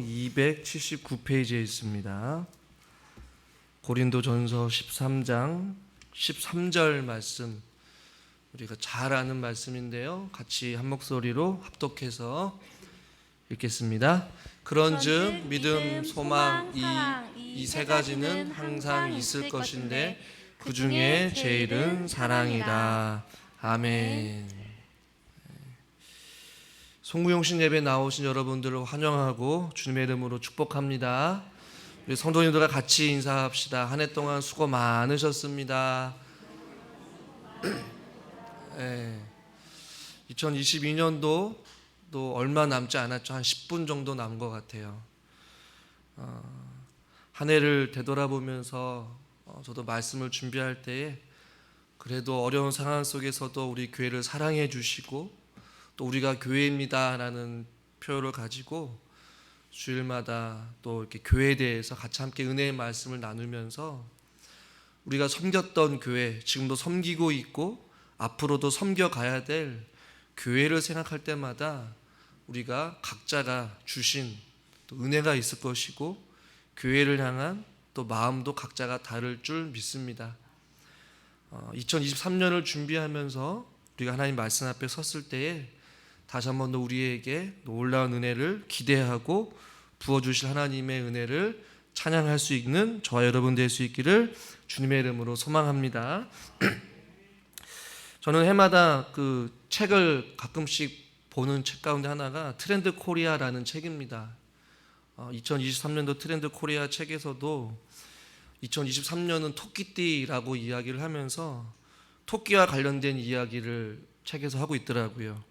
성경 279페이지에 있습니다. 고린도전서 13장 13절 말씀 우리가 잘 아는 말씀인데요. 같이 한 목소리로 합독해서 읽겠습니다. 그런즉 믿음, 소망 이 세 가지는 항상 있을 것인데 그 중에 제일은 사랑이다. 아멘. 송구용신 예배 나오신 여러분들을 환영하고 주님의 이름으로 축복합니다. 우리 성도님들과 같이 인사합시다. 한 해 동안 수고 많으셨습니다. 네. 2022년도 또 얼마 남지 않았죠. 한 10분 정도 남은 것 같아요. 어, 한 해를 되돌아보면서 어, 저도 말씀을 준비할 때에 그래도 어려운 상황 속에서도 우리 교회를 사랑해 주시고 또 우리가 교회입니다라는 표현을 가지고 주일마다 또 이렇게 교회에 대해서 같이 함께 은혜의 말씀을 나누면서 우리가 섬겼던 교회, 지금도 섬기고 있고 앞으로도 섬겨 가야 될 교회를 생각할 때마다 우리가 각자가 주신 또 은혜가 있을 것이고 교회를 향한 또 마음도 각자가 다를 줄 믿습니다. 어, 2023년을 준비하면서 우리가 하나님 말씀 앞에 섰을 때에 다시 한 번 더 우리에게 놀라운 은혜를 기대하고 부어주실 하나님의 은혜를 찬양할 수 있는 저와 여러분 될 수 있기를 주님의 이름으로 소망합니다. 저는 해마다 그 책을 가끔씩 보는 책 가운데 하나가 트렌드 코리아라는 책입니다. 어, 2023년도 트렌드 코리아 책에서도 2023년은 토끼띠라고 이야기를 하면서 토끼와 관련된 이야기를 책에서 하고 있더라고요.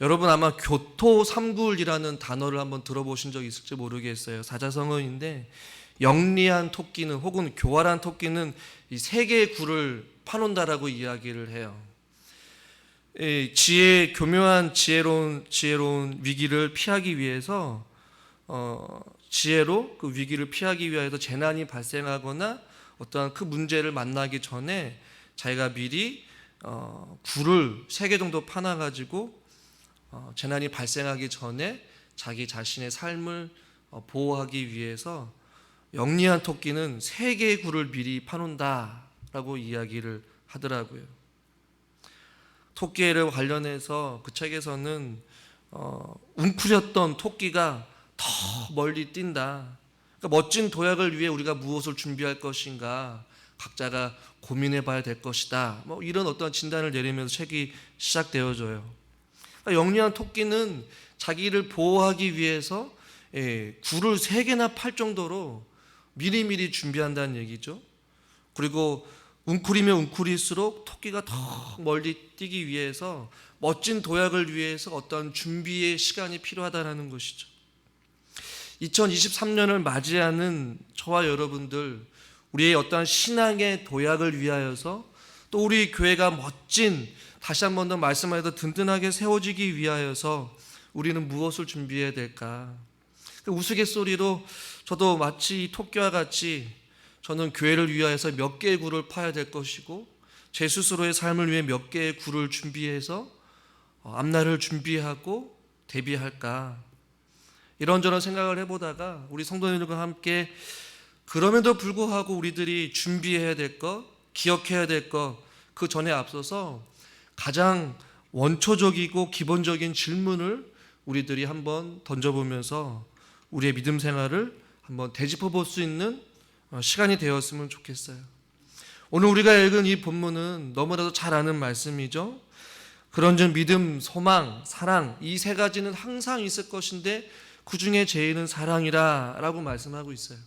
여러분 아마 교토 삼굴이라는 단어를 한번 들어보신 적 있을지 모르겠어요. 사자성어인데 영리한 토끼는 혹은 교활한 토끼는 이 세 개의 굴을 파놓는다라고 이야기를 해요. 이 지혜 교묘한 지혜로운 지혜로운 위기를 피하기 위해서 어, 지혜로 그 위기를 피하기 위해서 재난이 발생하거나 어떠한 그 문제를 만나기 전에 자기가 미리 어, 굴을 세 개 정도 파놔 가지고 어, 재난이 발생하기 전에 자기 자신의 삶을 어, 보호하기 위해서 영리한 토끼는 세 개의 굴을 미리 파놓는다라고 이야기를 하더라고요. 토끼를 관련해서 그 책에서는 어, 웅크렸던 토끼가 더 멀리 뛴다. 그러니까 멋진 도약을 위해 우리가 무엇을 준비할 것인가 각자가 고민해 봐야 될 것이다. 뭐 이런 어떤 진단을 내리면서 책이 시작되어져요. 그러니까 영리한 토끼는 자기를 보호하기 위해서 예, 굴을 세 개나 팔 정도로 미리미리 준비한다는 얘기죠. 그리고 웅크리면 웅크릴수록 토끼가 더 멀리 뛰기 위해서 멋진 도약을 위해서 어떤 준비의 시간이 필요하다는 것이죠. 2023년을 맞이하는 저와 여러분들 우리의 어떤 신앙의 도약을 위하여서 또 우리 교회가 멋진 다시 한 번 더 말씀하여도 든든하게 세워지기 위하여서 우리는 무엇을 준비해야 될까? 그 우스갯소리로 저도 마치 토끼와 같이 저는 교회를 위하여서 몇 개의 굴을 파야 될 것이고 제 스스로의 삶을 위해 몇 개의 굴을 준비해서 어, 앞날을 준비하고 대비할까 이런저런 생각을 해보다가 우리 성도님들과 함께 그럼에도 불구하고 우리들이 준비해야 될 것, 기억해야 될 것, 그 전에 앞서서 가장 원초적이고 기본적인 질문을 우리들이 한번 던져보면서 우리의 믿음 생활을 한번 되짚어 볼 수 있는 어, 시간이 되었으면 좋겠어요. 오늘 우리가 읽은 이 본문은 너무나도 잘 아는 말씀이죠. 그런즉 믿음, 소망, 사랑 이 세 가지는 항상 있을 것인데 그 중에 제일은 사랑이라라고 말씀하고 있어요.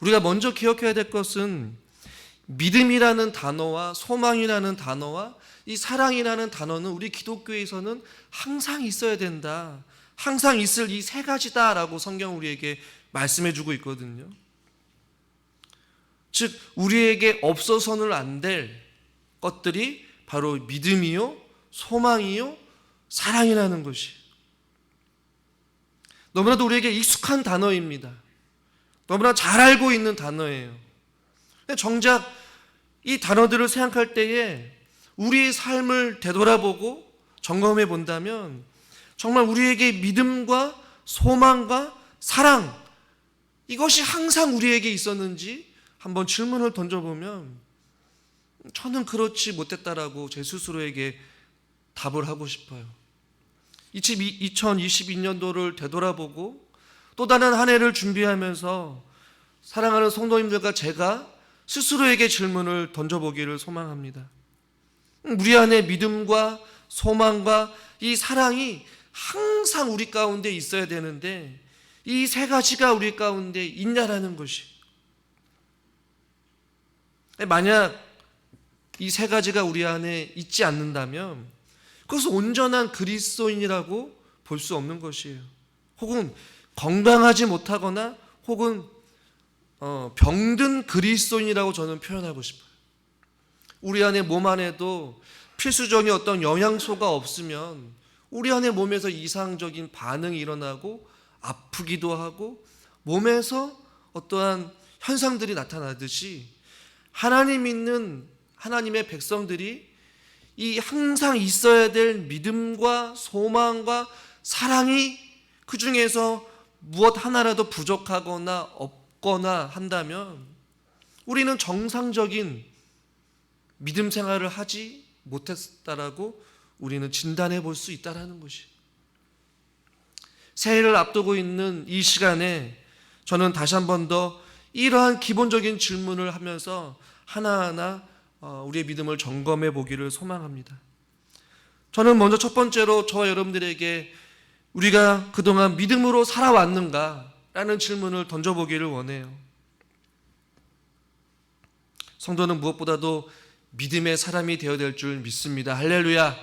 우리가 먼저 기억해야 될 것은 믿음이라는 단어와 소망이라는 단어와 이 사랑이라는 단어는 우리 기독교에서는 항상 있어야 된다. 항상 있을 이 세 가지다라고 성경 우리에게 말씀해 주고 있거든요. 즉 우리에게 없어서는 안 될 것들이 바로 믿음이요, 소망이요, 사랑이라는 것이. 너무나도 우리에게 익숙한 단어입니다. 너무나 잘 알고 있는 단어예요. 정작 이 단어들을 생각할 때에 우리의 삶을 되돌아보고 점검해 본다면 정말 우리에게 믿음과 소망과 사랑 이것이 항상 우리에게 있었는지 한번 질문을 던져보면 저는 그렇지 못했다라고 제 스스로에게 답을 하고 싶어요. 2022년도를 되돌아보고 또 다른 한 해를 준비하면서 사랑하는 성도님들과 제가 스스로에게 질문을 던져보기를 소망합니다. 우리 안에 믿음과 소망과 이 사랑이 항상 우리 가운데 있어야 되는데 이 세 가지가 우리 가운데 있냐라는 것이 만약 이 세 가지가 우리 안에 있지 않는다면 그것은 온전한 그리스도인이라고 볼 수 없는 것이에요. 혹은 건강하지 못하거나 혹은 어, 병든 그리스도인이라고 저는 표현하고 싶어요. 우리 안에 몸 안에도 필수적인 어떤 영양소가 없으면 우리 안에 몸에서 이상적인 반응이 일어나고 아프기도 하고 몸에서 어떠한 현상들이 나타나듯이 하나님 믿는 하나님의 백성들이 이 항상 있어야 될 믿음과 소망과 사랑이 그 중에서 무엇 하나라도 부족하거나 없 거나 한다면 우리는 정상적인 믿음 생활을 하지 못했다라고 우리는 진단해 볼 수 있다라는 것이. 새해를 앞두고 있는 이 시간에 저는 다시 한 번 더 이러한 기본적인 질문을 하면서 하나하나 어, 우리의 믿음을 점검해 보기를 소망합니다. 저는 먼저 첫 번째로 저와 여러분들에게 우리가 그동안 믿음으로 살아왔는가? 라는 질문을 던져보기를 원해요. 성도는 무엇보다도 믿음의 사람이 되어야 될 줄 믿습니다. 할렐루야.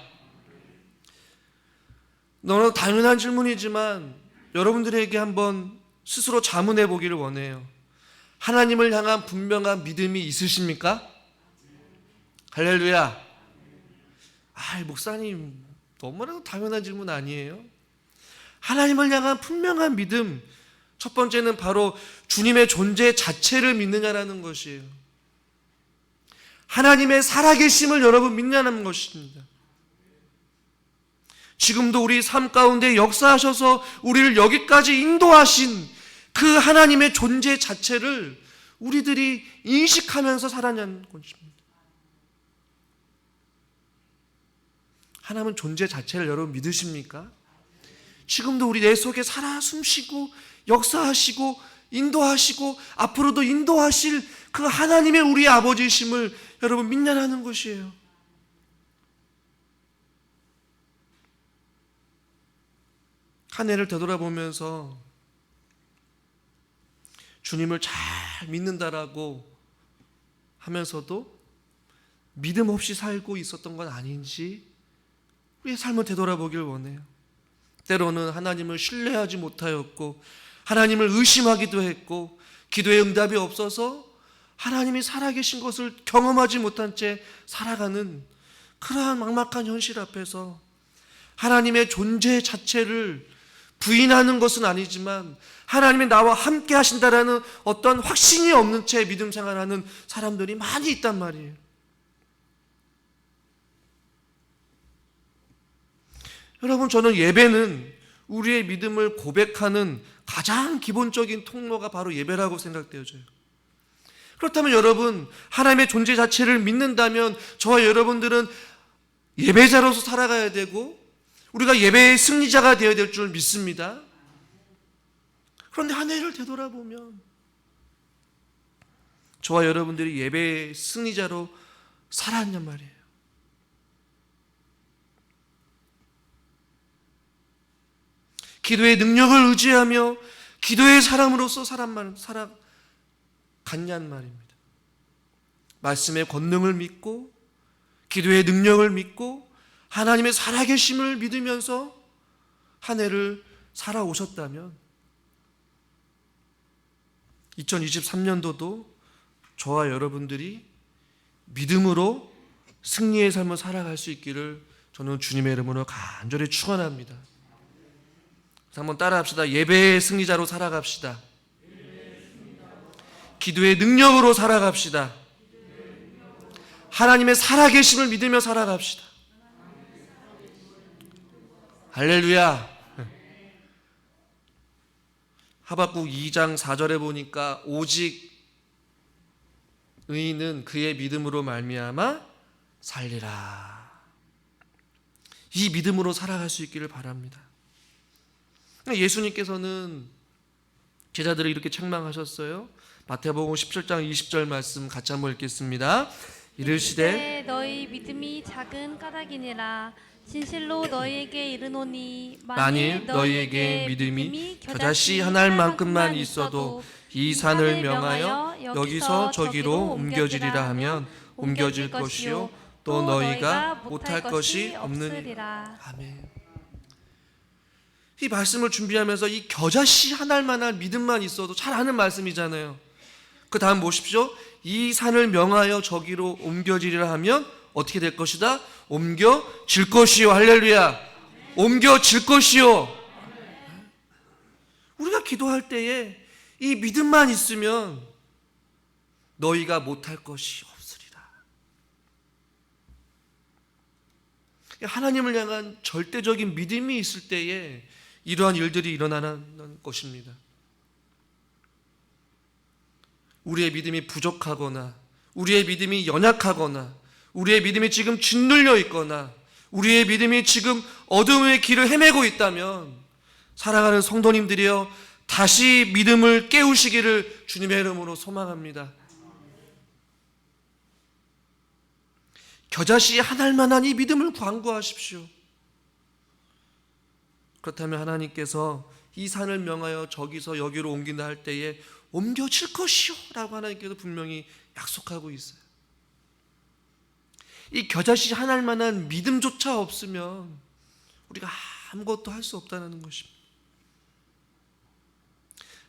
너무 당연한 질문이지만 여러분들에게 한번 스스로 자문해 보기를 원해요. 하나님을 향한 분명한 믿음이 있으십니까? 할렐루야. 아, 목사님, 너무나도 당연한 질문 아니에요? 하나님을 향한 분명한 믿음. 첫 번째는 바로 주님의 존재 자체를 믿느냐라는 것이에요. 하나님의 살아계심을 여러분 믿냐는 것입니다. 지금도 우리 삶 가운데 역사하셔서 우리를 여기까지 인도하신 그 하나님의 존재 자체를 우리들이 인식하면서 살아냐는 것입니다. 하나님은 존재 자체를 여러분 믿으십니까? 지금도 우리 내 속에 살아 숨쉬고 역사하시고 인도하시고 앞으로도 인도하실 그 하나님의 우리 아버지심을 여러분 믿냐라는 것이에요. 한 해를 되돌아보면서 주님을 잘 믿는다라고 하면서도 믿음 없이 살고 있었던 건 아닌지 우리의 삶을 되돌아보길 원해요. 때로는 하나님을 신뢰하지 못하였고 하나님을 의심하기도 했고 기도의 응답이 없어서 하나님이 살아계신 것을 경험하지 못한 채 살아가는 그러한 막막한 현실 앞에서 하나님의 존재 자체를 부인하는 것은 아니지만 하나님이 나와 함께 하신다라는 어떤 확신이 없는 채 믿음 생활하는 사람들이 많이 있단 말이에요. 여러분 저는 예배는 우리의 믿음을 고백하는 가장 기본적인 통로가 바로 예배라고 생각되어져요. 그렇다면 여러분 하나님의 존재 자체를 믿는다면 저와 여러분들은 예배자로서 살아가야 되고 우리가 예배의 승리자가 되어야 될 줄 믿습니다. 그런데 한 해를 되돌아보면 저와 여러분들이 예배의 승리자로 살았냔 말이에요. 기도의 능력을 의지하며 기도의 사람으로서 사람만 살아갔냔 말입니다. 말씀의 권능을 믿고 기도의 능력을 믿고 하나님의 살아계심을 믿으면서 한 해를 살아오셨다면 2023년도도 저와 여러분들이 믿음으로 승리의 삶을 살아갈 수 있기를 저는 주님의 이름으로 간절히 축원합니다. 한번 따라합시다. 예배의 승리자로 살아갑시다. 기도의 능력으로 살아갑시다. 하나님의 살아계심을 믿으며 살아갑시다. 할렐루야. 하박국 2장 4절에 보니까 오직 의인은 그의 믿음으로 말미암아 살리라. 이 믿음으로 살아갈 수 있기를 바랍니다. 예수님께서는 제자들을 이렇게 책망하셨어요. 마태복음 17장 20절 말씀 같이 한번 읽겠습니다. 이르시되 이르시되 너희 믿음이 작은 까닭이니라 진실로 너희에게 이르노니 만일 너희에게 믿음이 겨자씨 한 알만큼만 있어도 이 산을 명하여 여기서 저기로 옮겨지리라 하면 옮겨질 것이요 또 너희가 못할 것이 없느니라. 아멘. 이 말씀을 준비하면서 이 겨자씨 한 알만한 믿음만 있어도 잘 아는 말씀이잖아요. 그 다음 보십시오. 이 산을 명하여 저기로 옮겨지리라 하면 어떻게 될 것이다? 옮겨질 것이요. 할렐루야. 옮겨질 것이요. 우리가 기도할 때에 이 믿음만 있으면 너희가 못할 것이 없으리라. 하나님을 향한 절대적인 믿음이 있을 때에 이러한 일들이 일어나는 것입니다. 우리의 믿음이 부족하거나 우리의 믿음이 연약하거나 우리의 믿음이 지금 짓눌려 있거나 우리의 믿음이 지금 어둠의 길을 헤매고 있다면 사랑하는 성도님들이여 다시 믿음을 깨우시기를 주님의 이름으로 소망합니다. 겨자씨 한 알만한 이 믿음을 광고하십시오. 그렇다면 하나님께서 이 산을 명하여 저기서 여기로 옮긴다 할 때에 옮겨질 것이요 라고 하나님께서 분명히 약속하고 있어요. 이 겨자씨 한 알만한 믿음조차 없으면 우리가 아무것도 할 수 없다는 것입니다.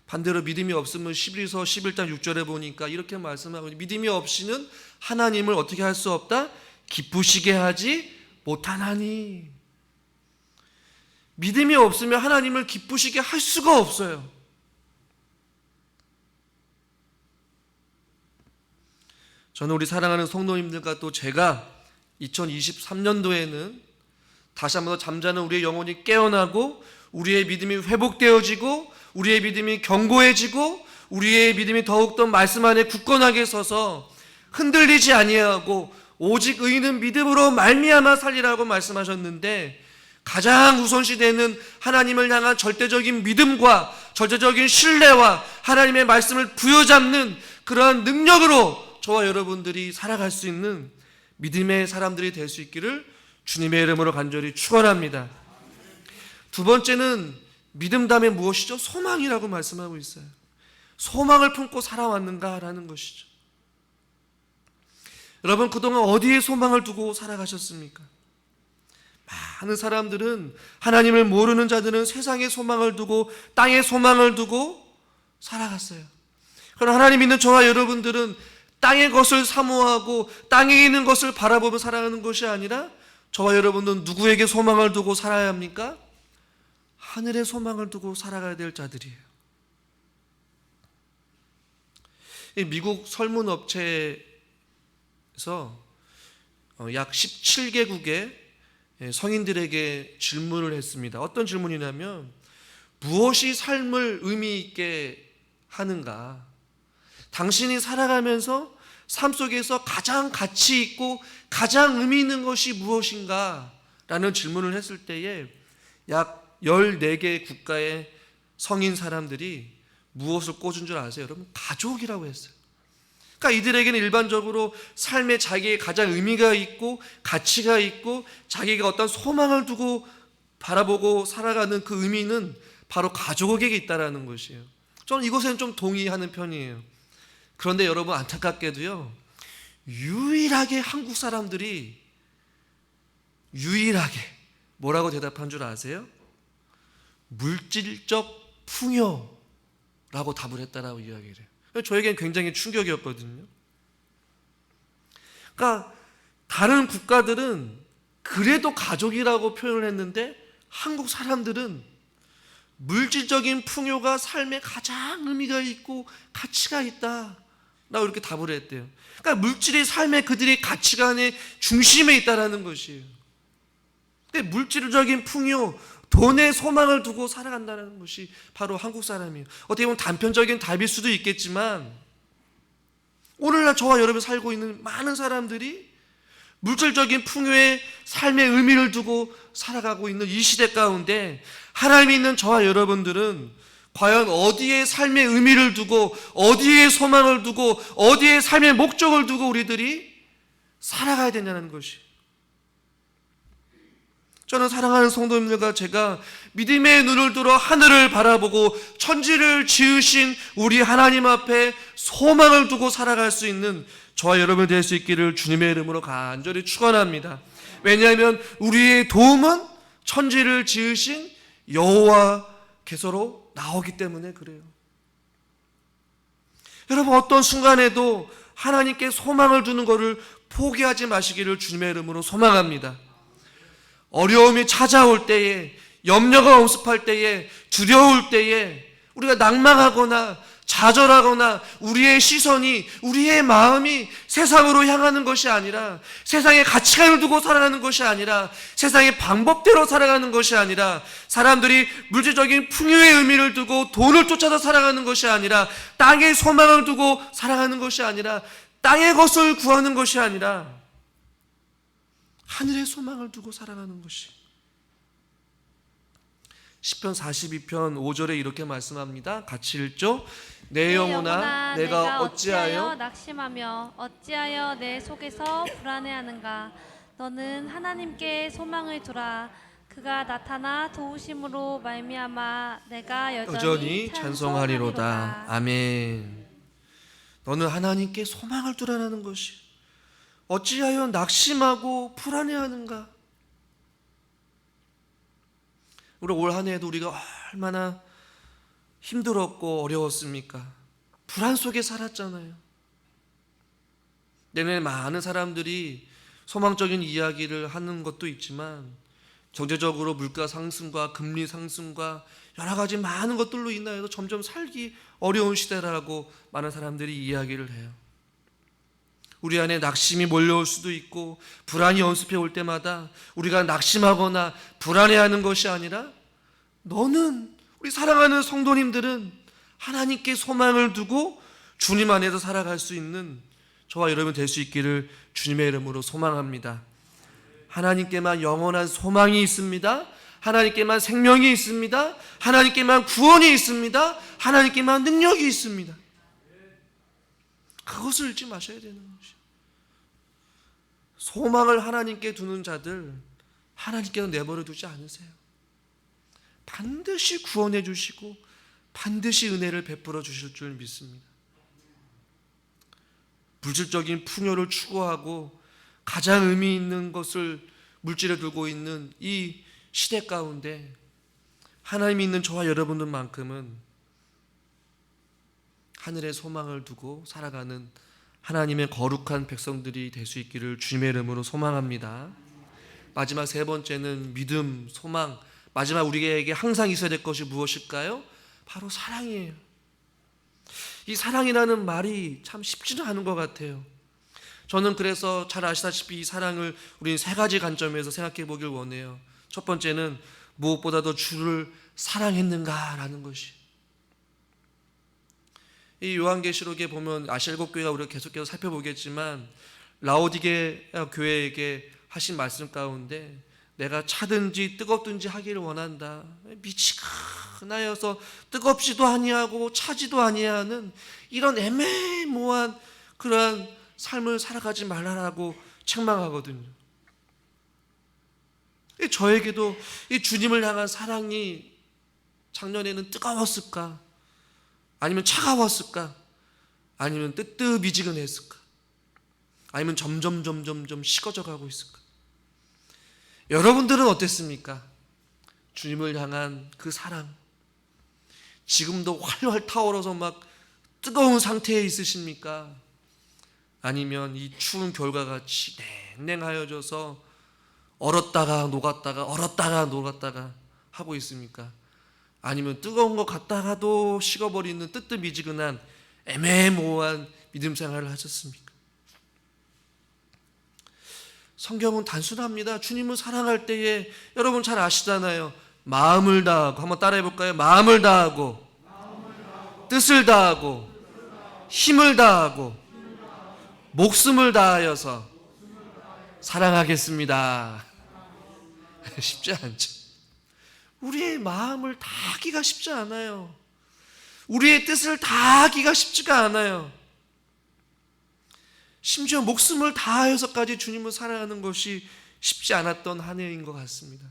반대로 믿음이 없으면 11서 11장 6절에 보니까 이렇게 말씀하고 믿음이 없이는 하나님을 어떻게 할 수 없다? 기쁘시게 하지 못하나니. 믿음이 없으면 하나님을 기쁘시게 할 수가 없어요. 저는 우리 사랑하는 성도님들과 또 제가 2023년도에는 다시 한번 더 잠자는 우리의 영혼이 깨어나고 우리의 믿음이 회복되어지고 우리의 믿음이 견고해지고 우리의 믿음이 더욱더 말씀 안에 굳건하게 서서 흔들리지 아니하고 오직 의인은 믿음으로 말미암아 살리라고 말씀하셨는데 가장 우선시되는 하나님을 향한 절대적인 믿음과 절대적인 신뢰와 하나님의 말씀을 부여잡는 그러한 능력으로 저와 여러분들이 살아갈 수 있는 믿음의 사람들이 될 수 있기를 주님의 이름으로 간절히 축원합니다. 두 번째는 믿음 다음에 무엇이죠? 소망이라고 말씀하고 있어요. 소망을 품고 살아왔는가라는 것이죠. 여러분 그동안 어디에 소망을 두고 살아가셨습니까? 많은 사람들은 하나님을 모르는 자들은 세상에 소망을 두고 땅에 소망을 두고 살아갔어요. 그러나 하나님 믿는 저와 여러분들은 땅의 것을 사모하고 땅에 있는 것을 바라보며 살아가는 것이 아니라 저와 여러분은 누구에게 소망을 두고 살아야 합니까? 하늘의 소망을 두고 살아가야 될 자들이에요. 미국 설문업체에서 어, 약 17개국의 성인들에게 질문을 했습니다. 어떤 질문이냐면 무엇이 삶을 의미 있게 하는가? 당신이 살아가면서 삶 속에서 가장 가치 있고 가장 의미 있는 것이 무엇인가? 라는 질문을 했을 때에 약 14개 국가의 성인 사람들이 무엇을 꽂은 줄 아세요? 여러분, 가족이라고 했어요. 그러니까 이들에게는 일반적으로 삶에 자기의 가장 의미가 있고 가치가 있고 자기가 어떤 소망을 두고 바라보고 살아가는 그 의미는 바로 가족에게 있다라는 것이에요. 저는 이것에는 좀 동의하는 편이에요. 그런데 여러분 안타깝게도요. 유일하게 한국 사람들이 유일하게 뭐라고 대답한 줄 아세요? 물질적 풍요라고 답을 했다라고 이야기를 해요. 저에겐 굉장히 충격이었거든요. 그러니까 다른 국가들은 그래도 가족이라고 표현을 했는데 한국 사람들은 물질적인 풍요가 삶에 가장 의미가 있고 가치가 있다. 라고 이렇게 답을 했대요. 그러니까 물질이 삶의 그들의 가치관의 중심에 있다라는 것이에요. 근데 물질적인 풍요 돈에 소망을 두고 살아간다는 것이 바로 한국 사람이에요. 어떻게 보면 단편적인 답일 수도 있겠지만 오늘날 저와 여러분 살고 있는 많은 사람들이 물질적인 풍요의 삶의 의미를 두고 살아가고 있는 이 시대 가운데 하나님이 있는 저와 여러분들은 과연 어디에 삶의 의미를 두고 어디에 소망을 두고 어디에 삶의 목적을 두고 우리들이 살아가야 되냐는 것이 저는 사랑하는 성도님들과 제가 믿음의 눈을 들어 하늘을 바라보고 천지를 지으신 우리 하나님 앞에 소망을 두고 살아갈 수 있는 저와 여러분 될수 있기를 주님의 이름으로 간절히 축원합니다. 왜냐하면 우리의 도움은 천지를 지으신 여호와께서로 나오기 때문에 그래요. 여러분 어떤 순간에도 하나님께 소망을 두는 것을 포기하지 마시기를 주님의 이름으로 소망합니다. 어려움이 찾아올 때에 염려가 엄습할 때에 두려울 때에 우리가 낭망하거나 좌절하거나 우리의 시선이 우리의 마음이 세상으로 향하는 것이 아니라 세상의 가치관을 두고 살아가는 것이 아니라 세상의 방법대로 살아가는 것이 아니라 사람들이 물질적인 풍요의 의미를 두고 돈을 쫓아서 살아가는 것이 아니라 땅의 소망을 두고 살아가는 것이 아니라 땅의 것을 구하는 것이 아니라 하늘의 소망을 두고 살아가는 것이 10편 42편 5절에 이렇게 말씀합니다. 같이 읽죠. 내 영혼아 내가 어찌하여 낙심하며 어찌하여 내 속에서 불안해하는가 너는 하나님께 소망을 두라 그가 나타나 도우심으로 말미암아 내가 여전히, 여전히 찬송하리로다. 아멘. 너는 하나님께 소망을 두라는 것이 어찌하여 낙심하고 불안해하는가? 우리 올 한 해에도 우리가 얼마나 힘들었고 어려웠습니까? 불안 속에 살았잖아요. 내년에 많은 사람들이 소망적인 이야기를 하는 것도 있지만 경제적으로 물가 상승과 금리 상승과 여러 가지 많은 것들로 인하여서 점점 살기 어려운 시대라고 많은 사람들이 이야기를 해요. 우리 안에 낙심이 몰려올 수도 있고 불안이 연습해 올 때마다 우리가 낙심하거나 불안해하는 것이 아니라 너는 우리 사랑하는 성도님들은 하나님께 소망을 두고 주님 안에서 살아갈 수 있는 저와 여러분 될 수 있기를 주님의 이름으로 소망합니다. 하나님께만 영원한 소망이 있습니다. 하나님께만 생명이 있습니다. 하나님께만 구원이 있습니다. 하나님께만 능력이 있습니다. 그것을 잊지 마셔야 되는 것이. 소망을 하나님께 두는 자들 하나님께서 내버려 두지 않으세요. 반드시 구원해 주시고 반드시 은혜를 베풀어 주실 줄 믿습니다. 물질적인 풍요를 추구하고 가장 의미 있는 것을 물질에 두고 있는 이 시대 가운데 하나님이 있는 저와 여러분들만큼은 하늘의 소망을 두고 살아가는 하나님의 거룩한 백성들이 될 수 있기를 주님의 이름으로 소망합니다. 마지막 세 번째는 믿음, 소망. 마지막 우리에게 항상 있어야 될 것이 무엇일까요? 바로 사랑이에요. 이 사랑이라는 말이 참 쉽지는 않은 것 같아요. 저는 그래서 잘 아시다시피 이 사랑을 우리는 세 가지 관점에서 생각해 보길 원해요. 첫 번째는 무엇보다도 주를 사랑했는가라는 것이. 이 요한계시록에 보면 아실곱 교회가 우리가 계속해서 살펴보겠지만 라오디게 교회에게 하신 말씀 가운데 내가 차든지 뜨겁든지 하기를 원한다. 미치가나여서 뜨겁지도 아니하고 차지도 아니하는 이런 애매모호한 그러한 삶을 살아가지 말라라고 책망하거든요. 저에게도 이 주님을 향한 사랑이 작년에는 뜨거웠을까? 아니면 차가웠을까? 아니면 뜨뜻미지근했을까? 아니면 점점 점점 점 식어져 가고 있을까? 여러분들은 어땠습니까? 주님을 향한 그 사랑 지금도 활활 타오르서 막 뜨거운 상태에 있으십니까? 아니면 이 추운 겨울과 같이 냉랭하여져서 얼었다가 녹았다가 얼었다가 녹았다가 하고 있습니까? 아니면 뜨거운 것 같다가도 식어버리는 뜨뜻미지근한 애매모호한 믿음 생활을 하셨습니까? 성경은 단순합니다. 주님을 사랑할 때에 여러분 잘 아시잖아요. 마음을 다하고 한번 따라해 볼까요? 마음을 다하고 뜻을 다하고 힘을 다하고 목숨을 다하여서 사랑하겠습니다. 쉽지 않죠. 우리의 마음을 다 하기가 쉽지 않아요. 우리의 뜻을 다 하기가 쉽지가 않아요. 심지어 목숨을 다하여서까지 주님을 사랑하는 것이 쉽지 않았던 한 해인 것 같습니다.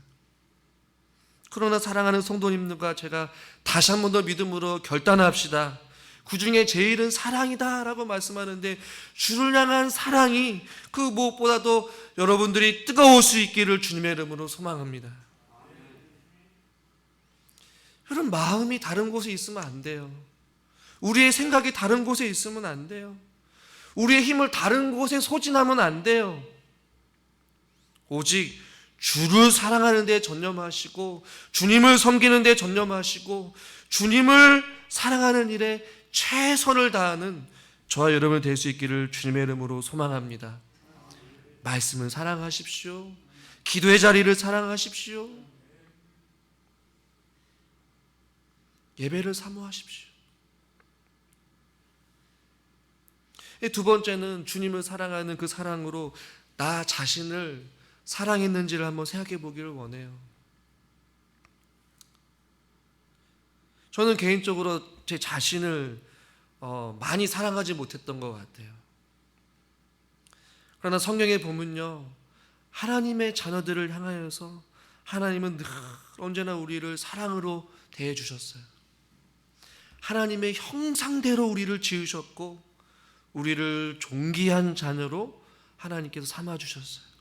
그러나 사랑하는 성도님들과 제가 다시 한 번 더 믿음으로 결단합시다. 그 중에 제일은 사랑이다 라고 말씀하는데 주를 향한 사랑이 그 무엇보다도 여러분들이 뜨거울 수 있기를 주님의 이름으로 소망합니다. 여러분 마음이 다른 곳에 있으면 안 돼요. 우리의 생각이 다른 곳에 있으면 안 돼요. 우리의 힘을 다른 곳에 소진하면 안 돼요. 오직 주를 사랑하는 데 전념하시고 주님을 섬기는 데 전념하시고 주님을 사랑하는 일에 최선을 다하는 저와 여러분 될수 있기를 주님의 이름으로 소망합니다. 말씀을 사랑하십시오. 기도의 자리를 사랑하십시오. 예배를 사모하십시오. 두 번째는 주님을 사랑하는 그 사랑으로 나 자신을 사랑했는지를 한번 생각해 보기를 원해요. 저는 개인적으로 제 자신을 어, 많이 사랑하지 못했던 것 같아요. 그러나 성경에 보면요. 하나님의 자녀들을 향하여서 하나님은 늘 언제나 우리를 사랑으로 대해 주셨어요. 하나님의 형상대로 우리를 지으셨고 우리를 존귀한 자녀로 하나님께서 삼아 주셨어요.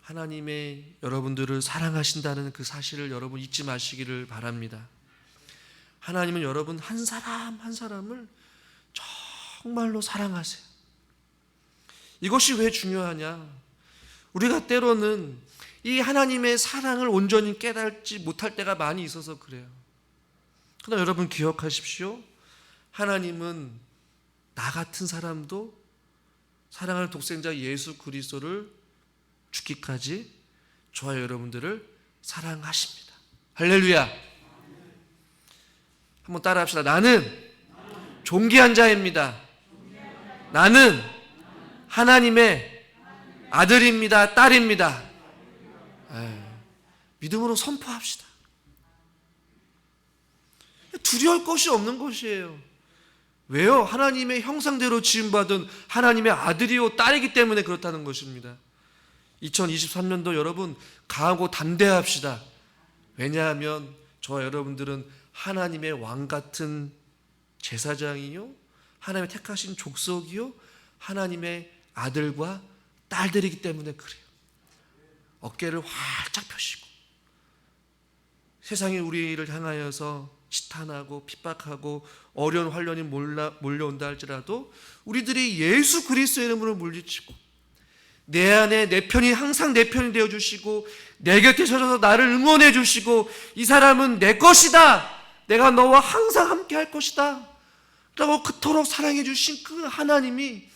하나님의 여러분들을 사랑하신다는 그 사실을 여러분 잊지 마시기를 바랍니다. 하나님은 여러분 한 사람 한 사람을 정말로 사랑하세요. 이것이 왜 중요하냐? 우리가 때로는 이 하나님의 사랑을 온전히 깨닫지 못할 때가 많이 있어서 그래요. 그러나 여러분 기억하십시오. 하나님은 나 같은 사람도 사랑하는 독생자 예수 그리스도를 죽기까지 저와 여러분들을 사랑하십니다. 할렐루야. 한번 따라합시다. 나는 존귀한 자입니다. 나는 하나님의 아들입니다. 딸입니다. 에이, 믿음으로 선포합시다. 두려울 것이 없는 것이에요. 왜요? 하나님의 형상대로 지음받은 하나님의 아들이요 딸이기 때문에 그렇다는 것입니다. 2023년도 여러분 강하고 담대합시다. 왜냐하면 저와 여러분들은 하나님의 왕 같은 제사장이요, 하나님의 택하신 족속이요, 하나님의 아들과 딸들이기 때문에 그래요. 어깨를 활짝 펴시고 세상이 우리를 향하여서 시탄하고 핍박하고 어려운 환란이 몰라, 몰려온다 할지라도 우리들이 예수 그리스도의 이름으로 물리치고 내 안에 내 편이 항상 내 편이 되어 주시고 내 곁에 서셔서 나를 응원해 주시고 이 사람은 내 것이다. 내가 너와 항상 함께 할 것이다. 라고 그토록 사랑해 주신 그 하나님이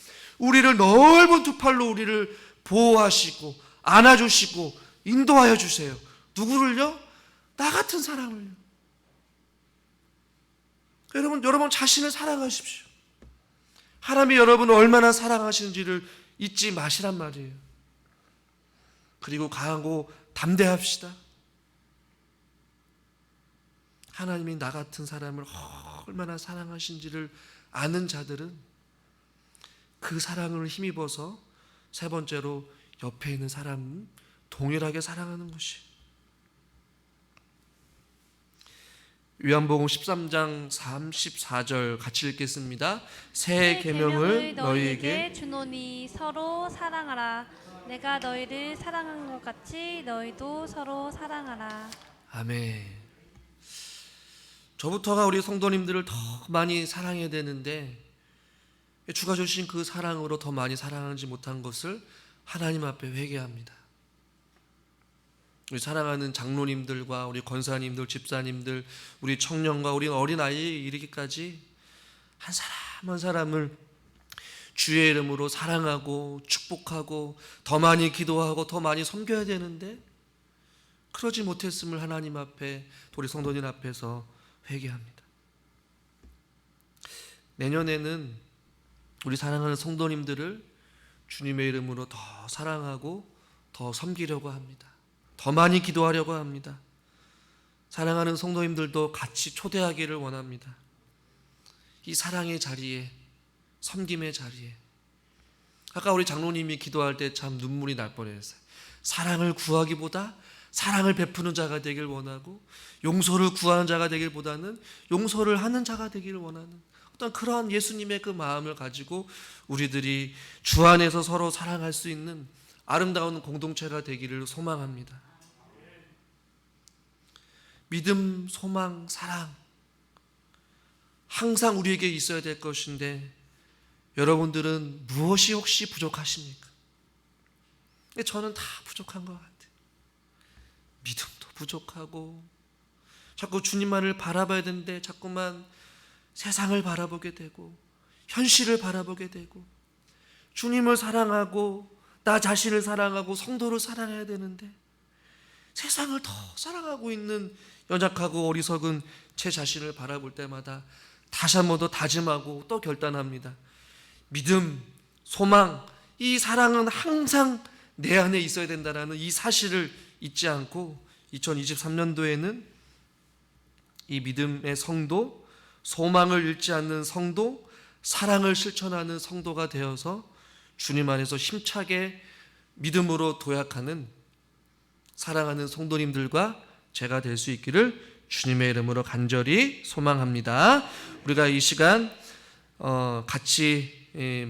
우리를 넓은 두 팔로 우리를 보호하시고 안아 주시고 인도하여 주세요. 누구를요? 나 같은 사람을요. 여러분 여러분 자신을 사랑하십시오. 하나님이 여러분을 얼마나 사랑하시는지를 잊지 마시란 말이에요. 그리고 강하고 담대합시다. 하나님이 나 같은 사람을 얼마나 사랑하신지를 아는 자들은 그 사랑을 힘입어서 세 번째로 옆에 있는 사람은 동일하게 사랑하는 것이. 요한복음 13장 34절 같이 읽겠습니다. 새 계명을 너희에게 주노니 서로 사랑하라. 내가 너희를 사랑한 것 같이 너희도 서로 사랑하라. 아멘. 저부터가 우리 성도님들을 더 많이 사랑해야 되는데 주가 주신 그 사랑으로 더 많이 사랑하지 못한 것을 하나님 앞에 회개합니다. 우리 사랑하는 장로님들과 우리 권사님들, 집사님들, 우리 청년과 우리 어린 아이에 이르기까지 한 사람 한 사람을 주의 이름으로 사랑하고 축복하고 더 많이 기도하고 더 많이 섬겨야 되는데 그러지 못했음을 하나님 앞에 우리 성도님 앞에서 회개합니다. 내년에는 우리 사랑하는 성도님들을 주님의 이름으로 더 사랑하고 더 섬기려고 합니다. 더 많이 기도하려고 합니다. 사랑하는 성도님들도 같이 초대하기를 원합니다. 이 사랑의 자리에, 섬김의 자리에. 아까 우리 장로님이 기도할 때 참 눈물이 날 뻔했어요. 사랑을 구하기보다 사랑을 베푸는 자가 되길 원하고 용서를 구하는 자가 되길보다는 용서를 하는 자가 되기를 원하는 어떤 그러한 예수님의 그 마음을 가지고 우리들이 주 안에서 서로 사랑할 수 있는 아름다운 공동체가 되기를 소망합니다. 믿음, 소망, 사랑 항상 우리에게 있어야 될 것인데 여러분들은 무엇이 혹시 부족하십니까? 저는 다 부족한 것 같아요. 믿음도 부족하고 자꾸 주님만을 바라봐야 되는데 자꾸만 세상을 바라보게 되고 현실을 바라보게 되고 주님을 사랑하고 나 자신을 사랑하고 성도를 사랑해야 되는데 세상을 더 사랑하고 있는 연약하고 어리석은 제 자신을 바라볼 때마다 다시 한 번 더 다짐하고 또 결단합니다. 믿음, 소망, 이 사랑은 항상 내 안에 있어야 된다라는 이 사실을 잊지 않고 2023년도에는 이 믿음의 성도, 소망을 잃지 않는 성도, 사랑을 실천하는 성도가 되어서 주님 안에서 힘차게 믿음으로 도약하는 사랑하는 성도님들과 제가 될 수 있기를 주님의 이름으로 간절히 소망합니다. 우리가 이 시간 어, 같이 예,